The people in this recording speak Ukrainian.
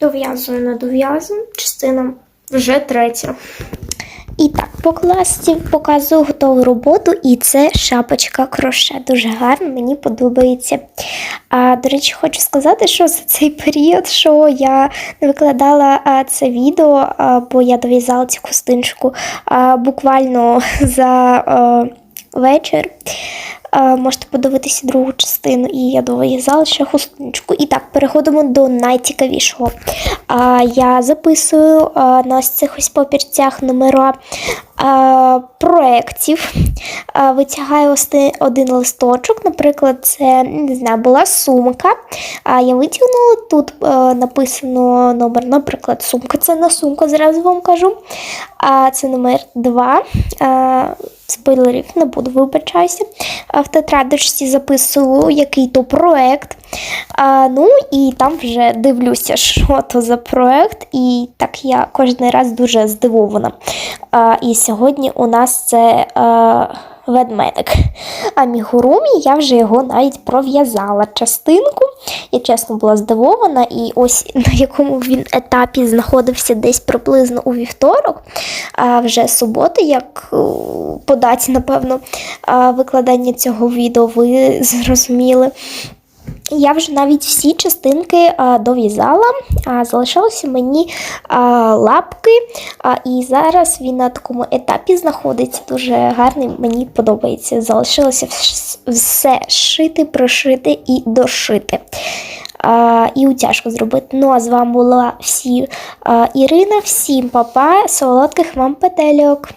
Дов'язую на дов'язую, частина вже третя. І так, по класі показую готову роботу, і це шапочка кроше. Дуже гарно, мені подобається. А, до речі, хочу сказати, що за цей період, що я не викладала а, це відео, а, бо я дов'язала цю хустиночку а, буквально за а, вечір. А, можете подивитися другу частину, і я дов'язала ще хустиночку. І так, переходимо до найцікавішого. Я записую на цих ось папірцях номера проєктів. Витягаю один листочок. Наприклад, це не знаю, була сумка. А я витягнула тут написано номер, наприклад, сумка. Це не сумка, зразу вам кажу. А це номер 2. Спойлерів не буду, вибачаюся. В тетрадочці записую, який то проект. А, ну і там вже дивлюся, що то за проект. І так я кожен раз дуже здивована. А, і сьогодні у нас це а, ведмедик. А мігурумі я вже його навіть пров'язала частинку. Я чесно була здивована, і ось на якому він етапі знаходився десь приблизно у вівторок, а вже суботи, як о, по даті, напевно, викладання цього відео ви зрозуміли. Я вже навіть всі частинки а, дов'язала, а залишилося мені а, лапки. А, і зараз він на такому етапі знаходиться. Дуже гарний, мені подобається. Залишилося все шити, прошити і дошити. А, і утяжку зробити. Ну а з вами була всі а, Ірина, всім папа, солодких вам петельок.